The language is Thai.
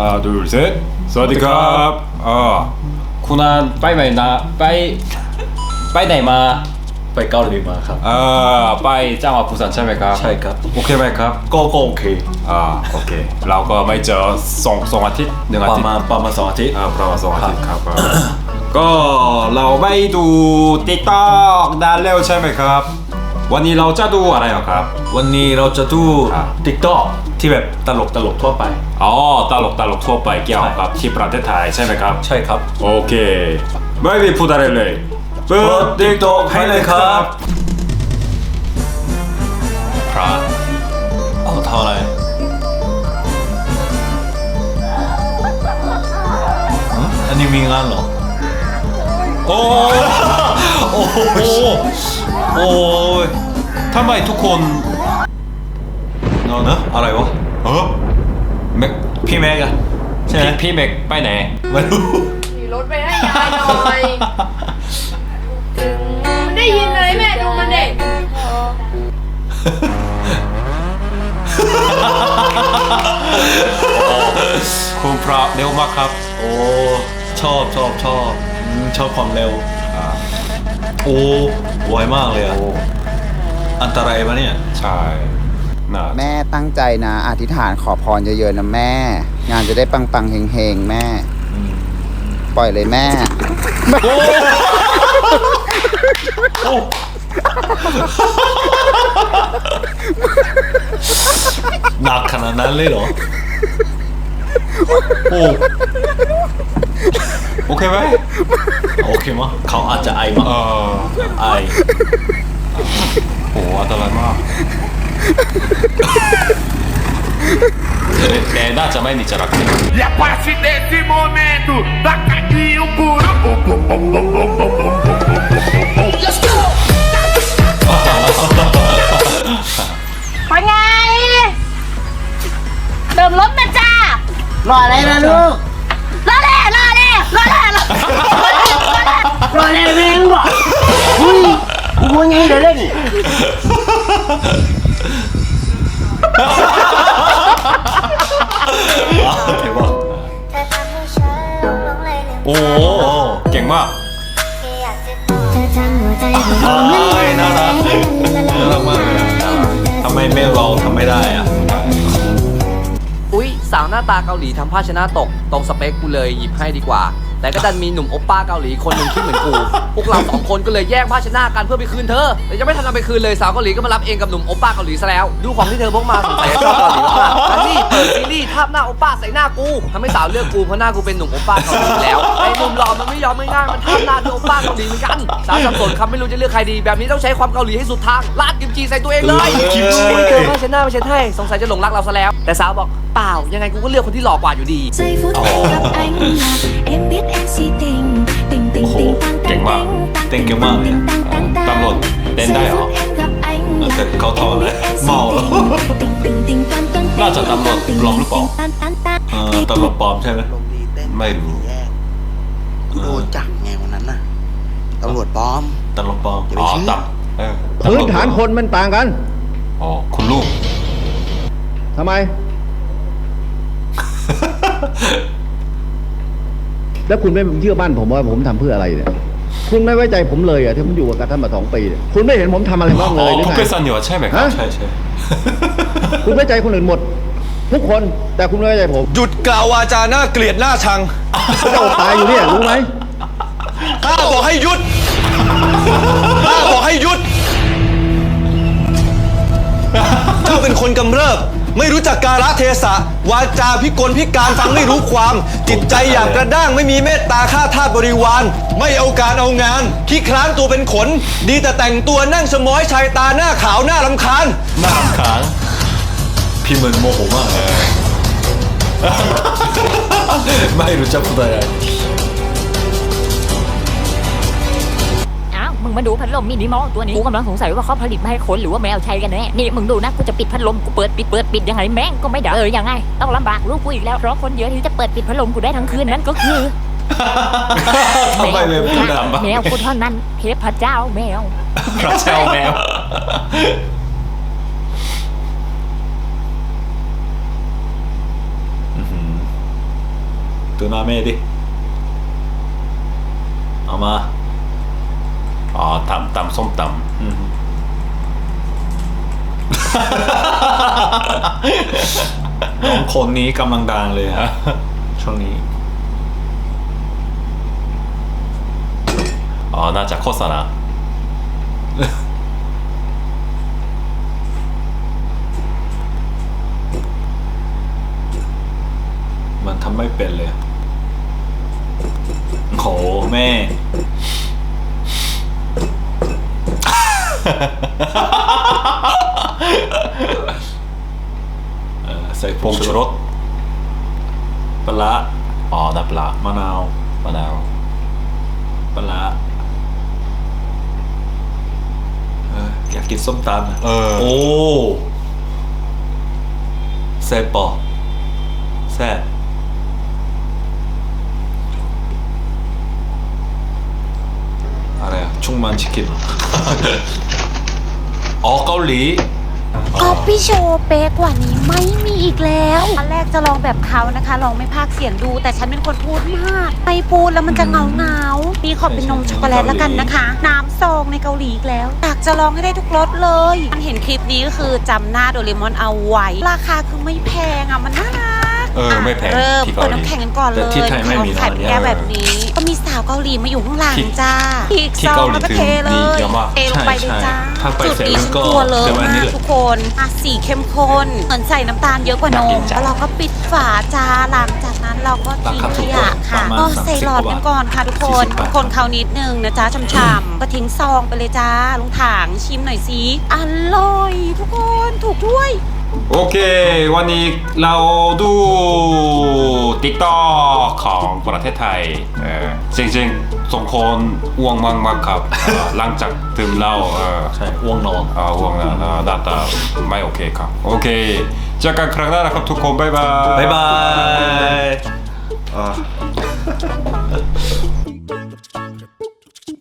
하나 둘셋 사와디캅 아 คุณอาไปไหนนะไปไปไหนมา ไปเกาหลีมาครับ 아, ไปจ้างหวัดปูซันใช่ไหมครับ ใช่ครับ โอเคไหมครับ ก็ก็โอเค 아 오케이 เราก็ไม่เจอสองสองอาทิตย์หนึ่งอา ประ ทิตย์ มาณประมาณสองอาทิตย์ อ่าประมาณสองอาทิตย์ครับอ่าก็เราไม่ดู TikTok นานแล้วใช่ไหมครับ วันนี้เราจะดูอะไรเหรอครับ วันนี้เราจะดูครับ ติ๊กต็อกที่แบบตลกตลกทั่วไป อ๋อตลกตลกทั่วไปเกี่ยวกับที่ประเทศไทยใช่ไหมครับ ใช่ครับ โอเค ไม่มีพูดอะไรเลยเปิด TikTok ให้เลยครับพระเอาเท่าไหร่ฮะอันนี้มีงานเหรอ โอ้ โอ้โห โอ้ยทำไมทุกคนเนอะเนอะอะไรวะเออแม็กพี่แม็กอะใช่ไหมพี่พี่เมกไปไหน ไม่รู้ ขี่รถไปให้ยายหน่อยถึงมันได้ยินอะไรแม่ดูมันเด็กคุณพระเร็วมากครับ โอ้ ชอบชอบชอบอืมชอบความเร็วอ่าโอ้ ไวมากเลยอะอันตรายปะเนี่ย ใช่น่าแม่ตั้งใจนะ อธิษฐานขอพรเยอะๆนะแม่ งานจะได้ปังๆเฮงๆ แม่ ปล่อยเลยแม่ หนักขนาดนั้นเลยเหรอ โอ้ โอเคไหมโอเคมั้ยเขาอาจจะไอมั้งเออไโหอันตรายมากแกน่าจะไม่นิจรักสิ E a partir desse momento, taca ไปไงเดิมรถนะจ้ารออะไรนะลูก กูว่เดี๋ยวเล่นเห็นปะโอ้โหเก่งมากไอ้น่ารักน่ารักมากเลยอะทำไมแม่เราทำไม่ได้อะอุ๊ย สาวหน้าตาเกาหลีทำผ้าชนะตก ตรงสเปคกูเลยหยิบให้ดีกว่า แต่ก็ดันมีหนุ่มโอปป้าเกาหลีคนหนึ่งคิดเหมือนกู พวกเราสองคนก็เลยแย่งผ้าชนะกันเพื่อไปคืนเธอ แต่ยังไม่ทันเอาไปคืนเลยสาวเกาหลีก็มารับเองกับหนุ่มโอปป้าเกาหลีซะแล้ว ดูของที่เธอพกมาสงสัยชอบเกาหลีมากๆแล้วนี่เปิดซีรีส์ทาบหน้าโอปป้าใส่หน้ากูทำให้สาวเลือกกูเพราะหน้ากูเป็นหนุ่มโอปป้าเกาหลีแล้ว ไอ้หนุ่มหล่อมันไม่ยอมง่ายๆมันทาบหน้าด้วยโอปป้าเกาหลีเหมือนกัน สาวสับสนคำไม่รู้จะเลือกใครดี แบบนี้ต้องใช้ความเกาหลีให้สุดทางลาดกิมจีใส่ตัวเองเลยกิมจิเจอผ้าเช็ดหน้ามาเช็ดให้สงสัยจะหลงรักเราซะแล้ว แต่สาวบอกเปล่ายังไงกูก็เลือกคนที่หล่อกว่าอยู่ดี giây phút em gặp anh là em biết โอ้โหเก่งมากเต้นเก่งมากเลยตำรวจเต้นได้เหรอแต่เขาท้อเลยเมาแล้วน่าจะตำรวจปลอมหรือเปล่าตำรวจปลอมใช่ไหมไม่รู้โดนจับไงวันนั้นน่ะตำรวจปลอมตำรวจปลอมอ๋อตับพื้นฐานคนมันต่างกันอ๋อคุณลูกทำไม แล้วคุณไม่เชื่อบ้านผมว่าผมทำเพื่ออะไรเนี่ยคุณไม่ไว้ใจผมเลยอะที่ผมอยู่กับท่านมาสองปีเนี่ยคุณไม่เห็นผมทำอะไรบ้างเลยหรือคุณไงเคยสัญญาใช่ไหมครับฮะใช่ใช่คุณไว้ใจคนอื่นหมด ทุกคนแต่คุณไม่ไว้ใจผม หยุดกล่าววาจาหน้าเกลียดหน้าชังเจ้าตายอยู่เนี่ยรู้ไหมข้าบอกให้หยุดข้าบอกให้หยุดเจ้าเป็นคนกำเริบ ไม่รู้จักกาลเทศะ วาจาพิกลพิการฟังไม่รู้ความ จิตใจอย่างกระด้างไม่มีเมตตาข้าทาสบริวาร ไม่เอาการเอางานขี้คร้านตัวเป็นขน ดีแต่แต่งตัวนั่งสมอยชายตาหน้าขาวหน้าลำคาญ หน้าลำคาญพี่เหมือนโมโหมากเลย ไม่รู้จะพูดอะไร งมาดูพัดลมมินิมอลตัวนี้กูกำลังสงสัยว่าเขาผลิตมาให้คนหรือว่าแมวใช้กันแน่นี่มึงดูนะกูจะปิดพัดลมกูเปิดปิดเปิดปิดยังไงแม่งก็ไม่ได้เออยังไงต้องลำบากลูกกูอีกแล้วเพราะคนเยอะที่จะเปิดปิดพัดลมกูได้ทั้งคืนนั้นก็คือทำไมไม่พูดแมวกูเท่านั้นเทพเจ้าแมวพระเจ้าแมวนดูหน้าแม่ดิเอามา อ๋อตำตำส้มตอืมน้องคนนี้กำลังดังเลยฮะช่วงนี้ำอ๋อ น่าจะโฆษณามันทำไม่เป็นเลย โห แม่ เออใส่ผผงงชูชูรรสสปลาร้าอ๋อน้ำปลามะนาวมะนาวปลาร้าเอออยากกินส้มตำอะเออ โอ้แซ่บปอแซ่บอะไรอะชุ่งมันชิคกิน ออกเกาหลี ก๊อปปี้โชว์เป๊กกว่านี้ไม่มีอีกแล้วอันแรกจะลองแบบเขานะคะ ลองไม่พากย์เสียงดู แต่ฉันเป็นคนพูดมากไปพูดแล้วมันจะเงาเงาๆนี่ขอเป็นนมช็อกโกแลตแล้วกันนะคะ น้ำซองในเกาหลีอีกแล้วอยากจะลองให้ได้ทุกรสเลย มันเห็นคลิปนี้ก็คือจำหน้าโดเรมอนเอาไว้ ราคาคือไม่แพงอะมันน่ารัก เออไม่แพงเริ่มที่เปิเกาดหลีน้ำแข็งกันก่อนเลแต่ยที่ไทยไม่มีขายนะเป็นแก้วแบบนี้ ก็มีสาวเกาหลีมาอยู่ข้างหลังที่ จ้าอีกที่ซองเกาหลีแล้วก็คือเทเลดียเยอะมากเทลงไปเลยจ้าถ้าไปจุดเซนี้เว่นฉันก็กลัวเลยเซเว่นนี่มากแหละ ทุกคนอะสีเข้มข้นเหมือนใส่น้ำตาลเยอะกว่านอยากกิมนจ้ะแล้วเราก็ปิดฝาจ้าหลังจากนั้นเราก็ทิ้งราคาขถูกยะปค่ะระมาณก็30ใส่หลอดกันก่อนค่ะทุกคน40บาทคนเขานิดนึงนะจ๊ะช่ำๆก็ทิ้งซองไปเลยจ้าลุงถางชิมหน่อยสิอร่อย ทุกคนถูกด้วย โอเค วันนี้เราดูติ๊กต็อกของประเทศไทยเออจริงๆสองคนอ้วงมากมากครับหลังจากถึงเราเออ ใช่อ้วงนอน อ่าห่วงนอ่ดาตาไม่โอเคครับ โอเคเจอกันครั้งหน้านะครับทุกคน บ๊ายบาย บ๊ายบาย